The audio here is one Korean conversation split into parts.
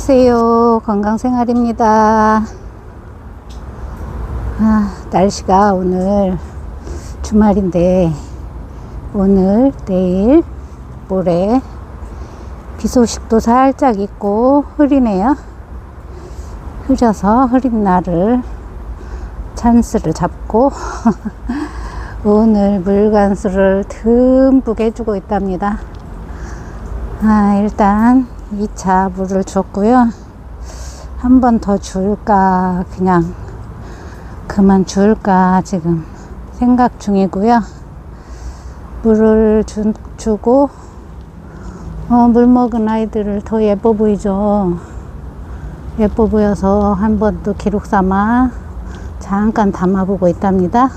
안녕하세요. 건강생활입니다. 아, 날씨가 오늘 주말인데, 오늘, 내일, 모레, 비 소식도 살짝 있고, 흐리네요. 흐려서 흐린 날을 찬스를 잡고, 오늘 물간수를 듬뿍 해주고 있답니다. 아, 일단 2차 물을 줬고요. 한 번 더 줄까, 그냥 그만 줄까, 지금 생각 중이고요. 물을 주, 주고, 어, 물 먹은 아이들을 더 예뻐 보이죠. 예뻐 보여서 한 번 또 기록 삼아 잠깐 담아보고 있답니다.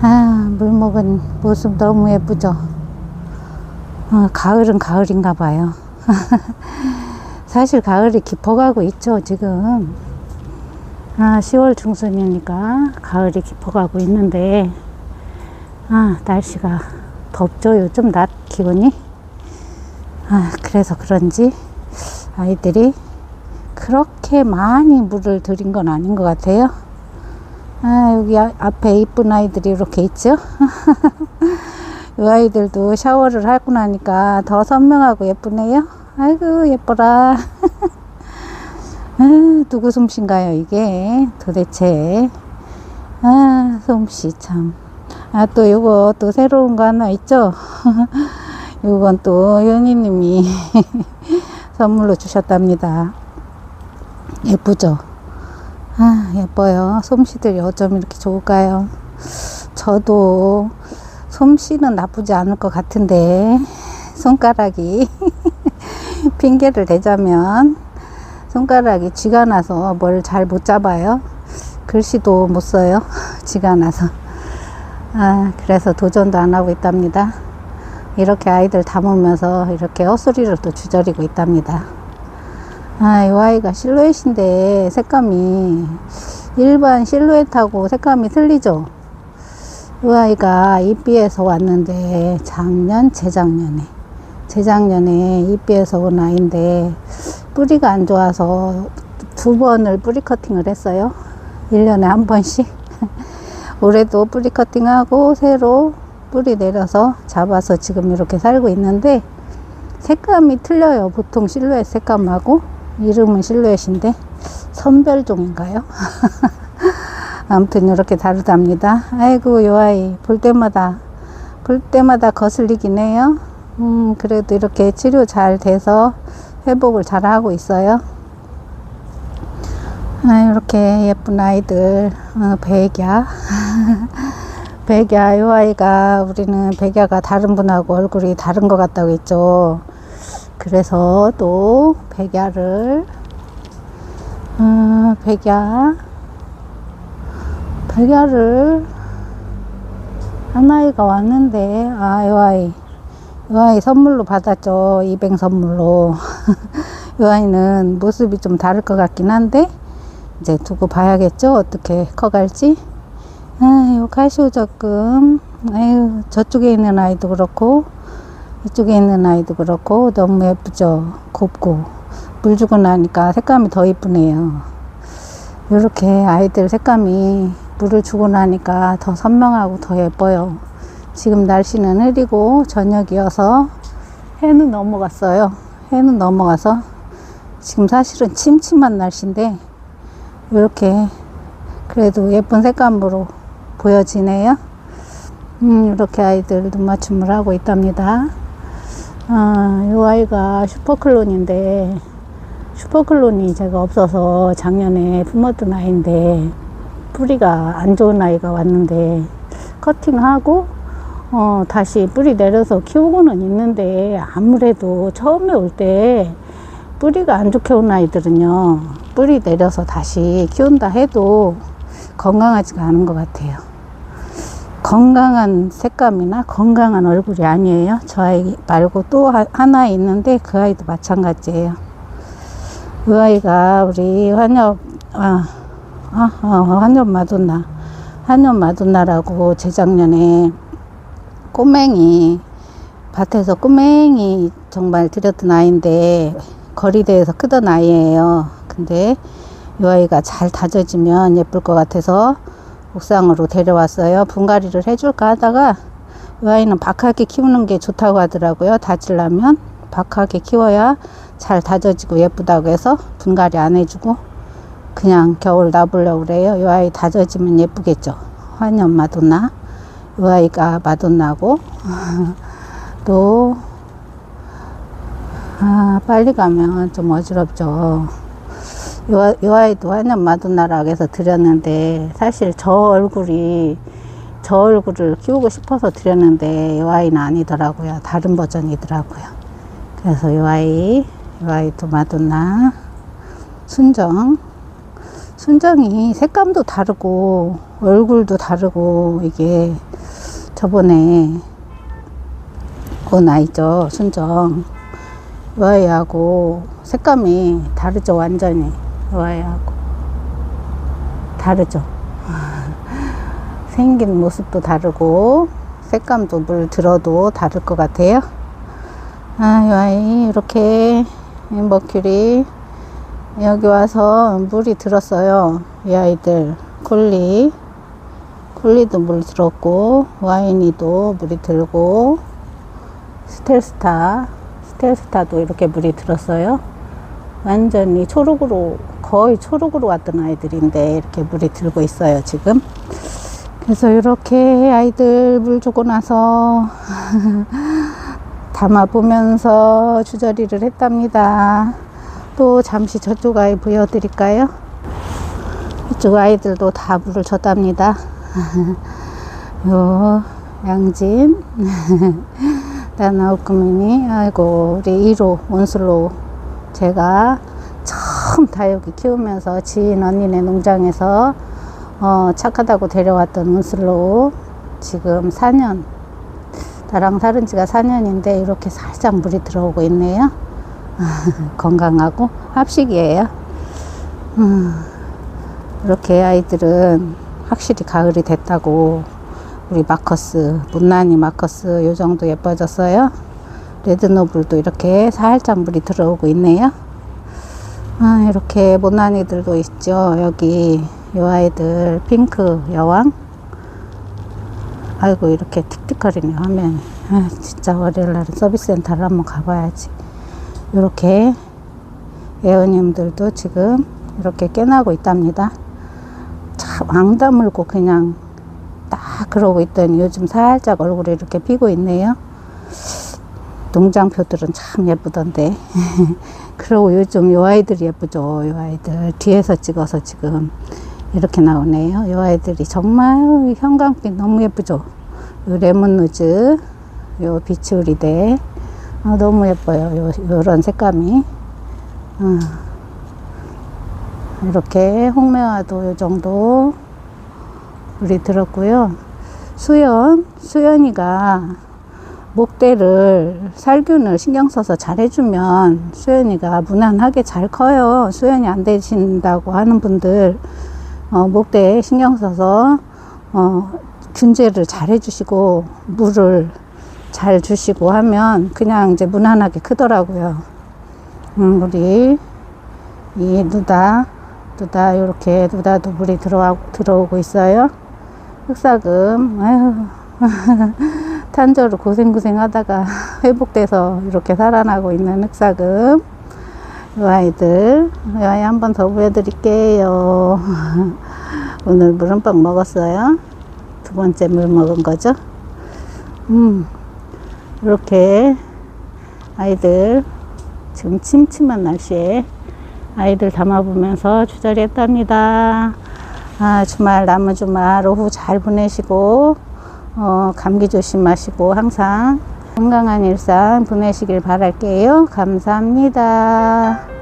아, 물 먹은 모습 너무 예쁘죠. 어, 가을은 가을인가 봐요. 사실 가을이 깊어가고 있죠, 지금. 아, 10월 중순이니까 가을이 깊어가고 있는데, 아, 날씨가 덥죠, 요즘 낮 기온이. 아, 그래서 그런지 아이들이 그렇게 많이 물을 들인 건 아닌 것 같아요. 아, 여기 아- 앞에 이쁜 아이들이 이렇게 있죠? 이 아이들도 샤워를 하고 나니까 더 선명하고 예쁘네요. 아이고, 예뻐라. 아, 누구 솜씨인가요, 이게? 도대체. 아, 솜씨 참. 아, 또 요거 또 새로운 거 하나 있죠? 요건 또 현이님이 선물로 주셨답니다. 예쁘죠? 아, 예뻐요. 솜씨들이 어쩜 이렇게 좋을까요? 저도 솜씨는 나쁘지 않을 것 같은데, 손가락이, 핑계를 대자면, 손가락이 쥐가 나서 뭘 잘 못 잡아요. 글씨도 못 써요. 쥐가 나서. 아, 그래서 도전도 안 하고 있답니다. 이렇게 아이들 담으면서 이렇게 헛소리를 또 주저리고 있답니다. 아, 이 아이가 실루엣인데 색감이 일반 실루엣하고 색감이 틀리죠? 이 아이가 이비에서 왔는데 작년, 재작년에 재작년에 이비에서 온 아이인데 뿌리가 안 좋아서 두 번을 뿌리 커팅을 했어요. 1년에 한 번씩. 올해도 뿌리 커팅하고 새로 뿌리 내려서 잡아서 지금 이렇게 살고 있는데 색감이 틀려요. 보통 실루엣 색감하고 이름은 실루엣인데 선별종인가요? 아무튼 이렇게 다르답니다. 아이고 요 아이 볼 때마다 볼 때마다 거슬리긴 해요. 음 그래도 이렇게 치료 잘 돼서 회복을 잘 하고 있어요. 아, 이렇게 예쁜 아이들 어, 백야 백야 요 아이가 우리는 백야가 다른 분하고 얼굴이 다른 것 같다고 했죠. 그래서 또 백야를 어, 백야 백야를 한 아이가 왔는데 아 요 아이. 요 아이 선물로 받았죠 이뱅 선물로. 요 아이는 모습이 좀 다를 것 같긴 한데 이제 두고 봐야겠죠 어떻게 커갈지. 아유 칼시오 적금. 아유 저쪽에 있는 아이도 그렇고 이쪽에 있는 아이도 그렇고 너무 예쁘죠 곱고. 물 주고 나니까 색감이 더 이쁘네요. 이렇게 아이들 색감이 물을 주고 나니까 더 선명하고 더 예뻐요 지금 날씨는 흐리고 저녁이어서 해는 넘어갔어요 해는 넘어가서 지금 사실은 침침한 날씨인데 이렇게 그래도 예쁜 색감으로 보여지네요. 음, 이렇게 아이들 눈 맞춤을 하고 있답니다. 아, 이 아이가 슈퍼클론인데, 슈퍼클론이 제가 없어서 작년에 품었던 아이인데, 뿌리가 안 좋은 아이가 왔는데, 커팅하고, 어, 다시 뿌리 내려서 키우고는 있는데, 아무래도 처음에 올 때, 뿌리가 안 좋게 온 아이들은요, 뿌리 내려서 다시 키운다 해도 건강하지가 않은 것 같아요. 건강한 색감이나 건강한 얼굴이 아니에요. 저 아이 말고 또 하- 하나 있는데 그 아이도 마찬가지예요. 그 아이가 우리 환엽, 아, 아, 어, 환엽 마돈나, 환엽 마돈나라고 재작년에 꼬맹이 밭에서 꼬맹이 정말 들였던 아이인데 거리대에서 크던 아이예요. 근데 이 아이가 잘 다져지면 예쁠 것 같아서 옥상으로 데려왔어요. 분갈이를 해줄까 하다가 이 아이는 박하게 키우는 게 좋다고 하더라고요. 다지려면 박하게 키워야 잘 다져지고 예쁘다고 해서 분갈이 안 해주고 그냥 겨울 놔보려고 그래요. 이 아이 다져지면 예쁘겠죠. 환연 마돈나. 이 아이가 마돈나고 또 아, 빨리 가면 좀 어지럽죠. 요, 요 아이도 환연 마돈나라고 해서 드렸는데 사실 저 얼굴이 저 얼굴을 키우고 싶어서 드렸는데 이 아이는 아니더라고요. 다른 버전이더라고요. 그래서 이 아이, 이 아이도 마돈나, 순정. 순정이 색감도 다르고 얼굴도 다르고 이게 저번에 온 아이죠. 순정. 이 아이하고 색감이 다르죠. 완전히. 이 아이하고. 다르죠. 생긴 모습도 다르고 색감도 물 들어도 다를 것 같아요. 아, 이 아이 이렇게 머큐리 여기 와서 물이 들었어요. 이 아이들 콜리 콜리도 물 들었고 와인이도 물이 들고 스텔스타 스텔스타도 이렇게 물이 들었어요. 완전히 초록으로 거의 초록으로 왔던 아이들인데 이렇게 물이 들고 있어요 지금. 그래서 이렇게 아이들 물 주고 나서 담아 보면서 주저리를 했답니다. 또 잠시 저쪽 아이 보여드릴까요? 이쪽 아이들도 다 물을 줬답니다. 요 양진 나나우크미니 아이고 우리 1호 온슬로 제가 처음 다육이 키우면서 지인 언니네 농장에서 어, 착하다고 데려왔던 온슬로 지금 4년 나랑 살은 지가 4년인데 이렇게 살짝 물이 들어오고 있네요. 건강하고 합식이에요. 음, 이렇게 아이들은 확실히 가을이 됐다고 우리 마커스 문난이 마커스 요 정도 예뻐졌어요. 레드노블도 이렇게 살짝 물이 들어오고 있네요. 아, 이렇게 못난이들도 있죠. 여기 요 아이들 핑크 여왕. 아이고 이렇게 틱틱거리네 화면. 아, 진짜 월요일날은 서비스 센터를 한번 가봐야지. 이렇게 애원님들도 지금 이렇게 깨나고 있답니다. 참 앙다물고 그냥 딱 그러고 있더니 요즘 살짝 얼굴이 이렇게 피고 있네요. 농장표들은 참 예쁘던데. 그리고 요즘 요 아이들이 예쁘죠. 요 아이들 뒤에서 찍어서 지금 이렇게 나오네요. 요 아이들이 정말 형광빛 너무 예쁘죠. 요 레몬누즈, 요 비치우리데 아, 너무 예뻐요. 요, 요런 색감이. 어. 이렇게 홍매화도 요 정도 물이 들었고요. 수연, 수연이가 목대를 살균을 신경 써서 잘 해주면 수연이가 무난하게 잘 커요. 수연이 안 되신다고 하는 분들 어, 목대에 신경 써서 어, 균제를 잘 해주시고 물을 잘 주시고 하면 그냥 이제 무난하게 크더라고요. 음, 우리 이 누다 누다 이렇게 누다도 물이 들어와 들어오고 있어요. 흑사금 아유 탄저로 고생고생 하다가 회복돼서 이렇게 살아나고 있는 흑사금 이 아이들 이 아이 한 번 더 보여드릴게요. 오늘 물은빵 먹었어요. 두 번째 물 먹은 거죠. 음, 이렇게 아이들 지금 침침한 날씨에 아이들 담아보면서 주저리 했답니다. 아, 주말, 남은 주말 오후 잘 보내시고, 어, 감기 조심하시고 항상 건강한 일상 보내시길 바랄게요. 감사합니다.